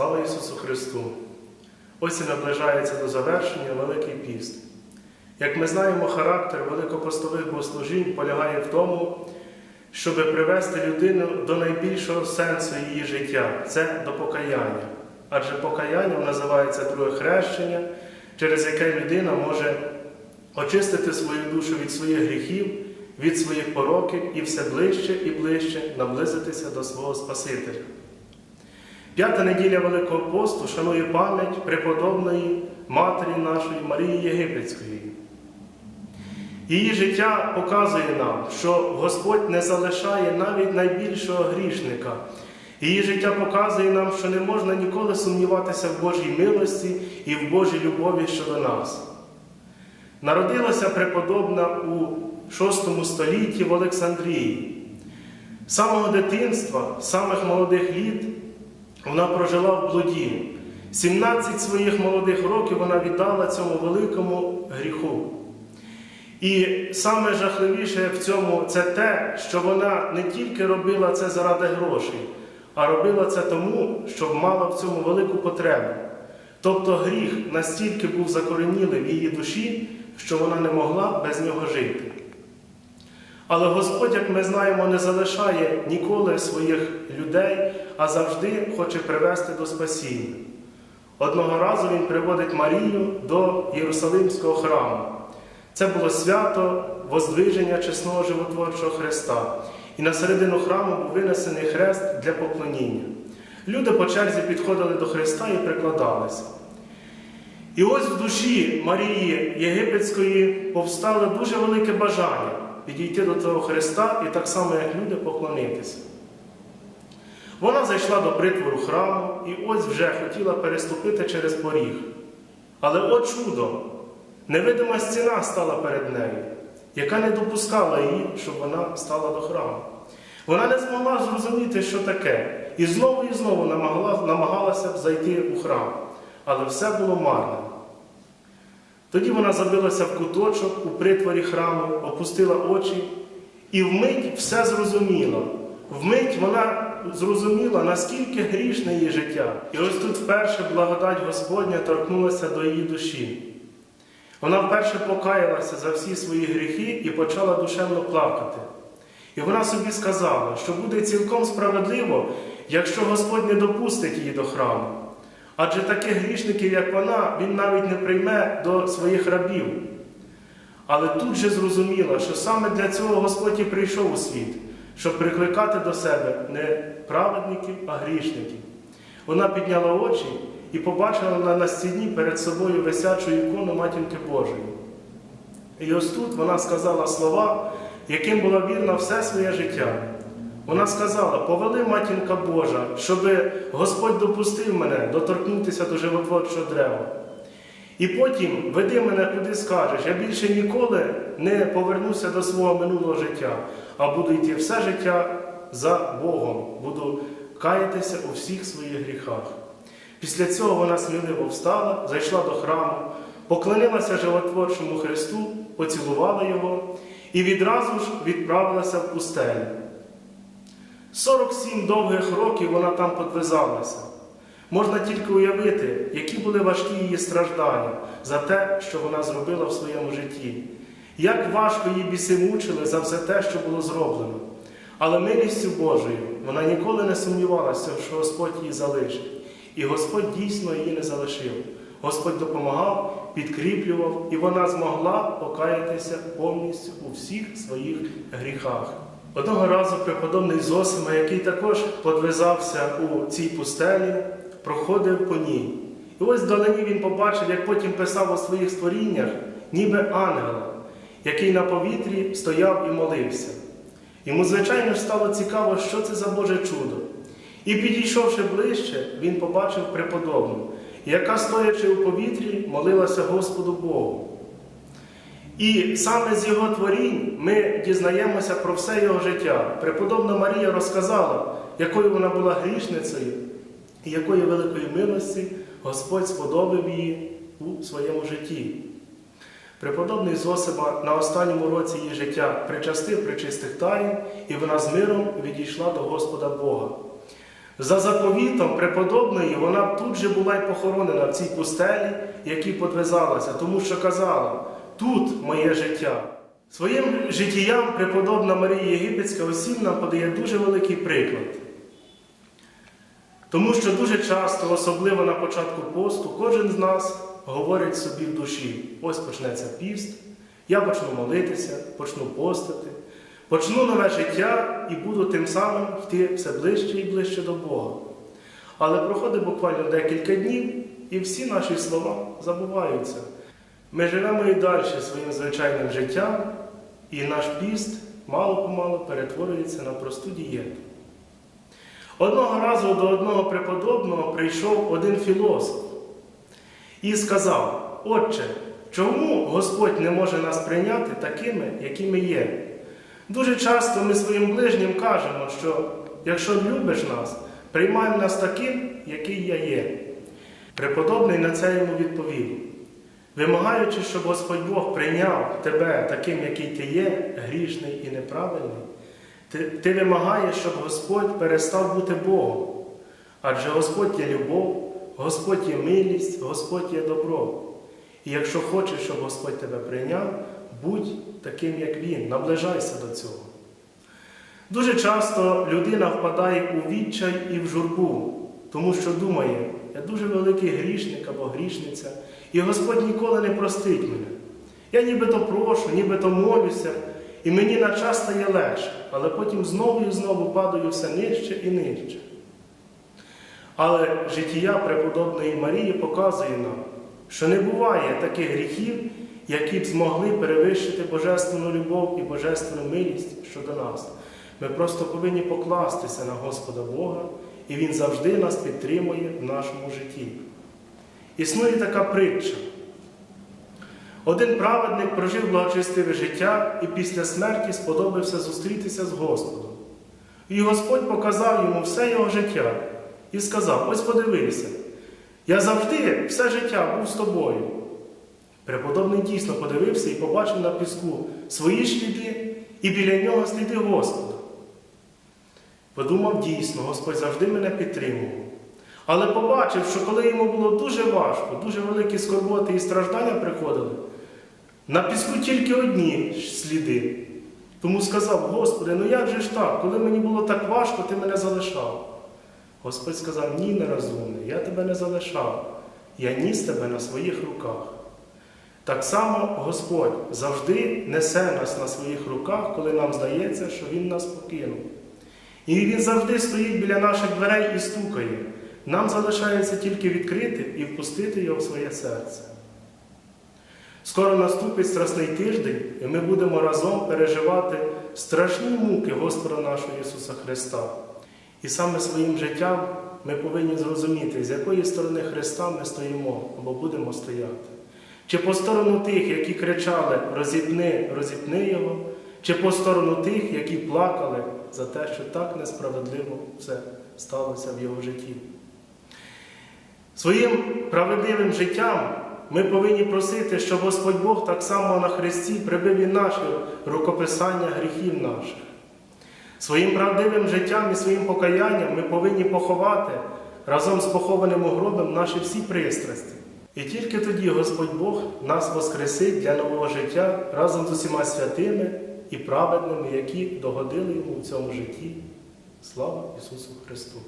Слава Ісусу Христу! Ось і наближається до завершення Великий піст. Як ми знаємо, характер великопостових богослужінь полягає в тому, щоб привести людину до найбільшого сенсу її життя це до покаяння. Адже покаянням називається друге хрещення, через яке людина може очистити свою душу від своїх гріхів, від своїх пороків і все ближче і ближче наблизитися до свого Спасителя. П'ята неділя Великого посту шанує пам'ять преподобної Матері нашої Марії Єгипетської. Її життя показує нам, що Господь не залишає навіть найбільшого грішника. Її життя показує нам, що не можна ніколи сумніватися в Божій милості і в Божій любові щодо нас. Народилася преподобна у VI столітті в Олександрії. З самого дитинства, з самих молодих літ, вона прожила в блуді. 17 своїх молодих років вона віддала цьому великому гріху. І саме жахливіше в цьому це те, що вона не тільки робила це заради грошей, а робила це тому, що мала в цьому велику потребу. Тобто гріх настільки був закоренілий в її душі, що вона не могла без нього жити. Але Господь, як ми знаємо, не залишає ніколи своїх людей, а завжди хоче привести до спасіння. Одного разу Він приводить Марію до Єрусалимського храму. Це було свято Воздвиження чесного животворчого Христа. І на середину храму був винесений хрест для поклоніння. Люди по черзі підходили до Христа і прикладалися. І ось в душі Марії Єгипетської повстало дуже велике бажання підійти до того Христа і так само, як люди, поклонитися. Вона зайшла до притвору храму і ось вже хотіла переступити через поріг. Але от чудо! Невидима стіна стала перед нею, яка не допускала її, щоб вона стала до храму. Вона не змогла зрозуміти, що таке, і знову і знову намагала, намагалася б зайти у храм, але все було марно. Тоді вона забилася в куточок у притворі храму, опустила очі і вмить все зрозуміла. Вмить вона зрозуміла, наскільки грішне її життя. І ось тут вперше благодать Господня торкнулася до її душі. Вона вперше покаялася за всі свої гріхи і почала душевно плакати. І вона собі сказала, що буде цілком справедливо, якщо Господь не допустить її до храму. Адже таких грішників, як вона, він навіть не прийме до своїх рабів. Але тут же зрозуміла, що саме для цього Господь і прийшов у світ, щоб прикликати до себе не праведників, а грішників. Вона підняла очі і побачила на стіні перед собою висячу ікону Матінки Божої. І ось тут вона сказала слова, яким була вірна все своє життя. Вона сказала: повели матінка Божа, щоб Господь допустив мене доторкнутися до животворчого дерева. І потім веди мене куди скажеш, я більше ніколи не повернуся до свого минулого життя, а буду йти все життя за Богом, буду каятися у всіх своїх гріхах. Після цього вона сміливо встала, зайшла до храму, поклонилася животворчому Христу, поцілувала його і відразу ж відправилася в пустелю. 47 довгих років вона там подвизалася. Можна тільки уявити, які були важкі її страждання за те, що вона зробила в своєму житті. Як важко її біси мучили за все те, що було зроблено. Але милістю Божою вона ніколи не сумнівалася, що Господь її залишить. І Господь дійсно її не залишив. Господь допомагав, підкріплював, і вона змогла покаятися повністю у всіх своїх гріхах. Одного разу преподобний Зосима, який також подвизався у цій пустелі, проходив по ній. І ось вдалині він побачив, як потім писав у своїх створіннях, ніби ангела, який на повітрі стояв і молився. Йому, звичайно стало цікаво, що це за Боже чудо. І підійшовши ближче, він побачив преподобну, яка, стоячи у повітрі, молилася Господу Богу. І саме з його творінь ми дізнаємося про все його життя. Преподобна Марія розказала, якою вона була грішницею і якої великої милості Господь сподобав її у своєму житті. Преподобний Зосима на останньому році її життя причастив причистих таїн, і вона з миром відійшла до Господа Бога. За заповітом преподобної вона тут же була й похоронена в цій пустелі, якій подвизалася, тому що казала: тут моє життя. Своїм життям преподобна Марія Єгипетська усім нам подає дуже великий приклад. Тому що дуже часто, особливо на початку посту, кожен з нас говорить собі в душі: ось почнеться піст, я почну молитися, почну постити, почну нове життя і буду тим самим йти все ближче і ближче до Бога. Але проходить буквально декілька днів, і всі наші слова забуваються. Ми живемо і далі своїм звичайним життям, і наш піст мало-помалу перетворюється на просту дієту. Одного разу до одного преподобного прийшов один філософ і сказав: Отче, чому Господь не може нас прийняти такими, які ми є? Дуже часто ми своїм ближнім кажемо, що якщо любиш нас, приймай нас таким, який я є. Преподобний на це йому відповів: вимагаючи, щоб Господь Бог прийняв тебе таким, який ти є, грішний і неправильний, ти, ти вимагаєш, щоб Господь перестав бути Богом. Адже Господь є любов, Господь є милість, Господь є добро. І якщо хочеш, щоб Господь тебе прийняв, будь таким, як Він, наближайся до цього. Дуже часто людина впадає у відчай і в журбу, тому що думає, я дуже великий грішник або грішниця, і Господь ніколи не простить мене. Я нібито прошу, нібито молюся, і мені на час стає легше, але потім знову і знову падаю все нижче і нижче. Але життя преподобної Марії показує нам, що не буває таких гріхів, які б змогли перевищити божественну любов і божественну милість щодо нас. Ми просто повинні покластися на Господа Бога, і Він завжди нас підтримує в нашому житті. Існує така притча. Один праведник прожив благочестиве життя і після смерті сподобався зустрітися з Господом. І Господь показав йому все його життя і сказав: Ось подивися, я завжди все життя був з тобою. Преподобний дійсно подивився і побачив на піску свої сліди і біля нього сліди Господа. Подумав дійсно, Господь завжди мене підтримував. Але побачив, що коли йому було дуже важко, дуже великі скорботи і страждання приходили, на піску тільки одні сліди. Тому сказав, Господи, ну як же ж так, коли мені було так важко, ти мене залишав. Господь сказав, ні, нерозумний, я тебе не залишав, я ніс тебе на своїх руках. Так само Господь завжди несе нас на своїх руках, коли нам здається, що Він нас покинув. І Він завжди стоїть біля наших дверей і стукає. Нам залишається тільки відкрити і впустити його в своє серце. Скоро наступить страсний тиждень, і ми будемо разом переживати страшні муки Господа нашого Ісуса Христа. І саме своїм життям ми повинні зрозуміти, з якої сторони Христа ми стоїмо або будемо стояти. Чи по сторону тих, які кричали розіпни, розіпни Його, чи по сторону тих, які плакали за те, що так несправедливо все сталося в його житті. Своїм праведливим життям ми повинні просити, щоб Господь Бог так само на Христі прибив і наші рукописання гріхів наших. Своїм правдивим життям і своїм покаянням ми повинні поховати разом з похованим у гробом наші всі пристрасті. І тільки тоді Господь Бог нас воскресить для нового життя разом з усіма святими і праведними, які догодили йому в цьому житті. Слава Ісусу Христу!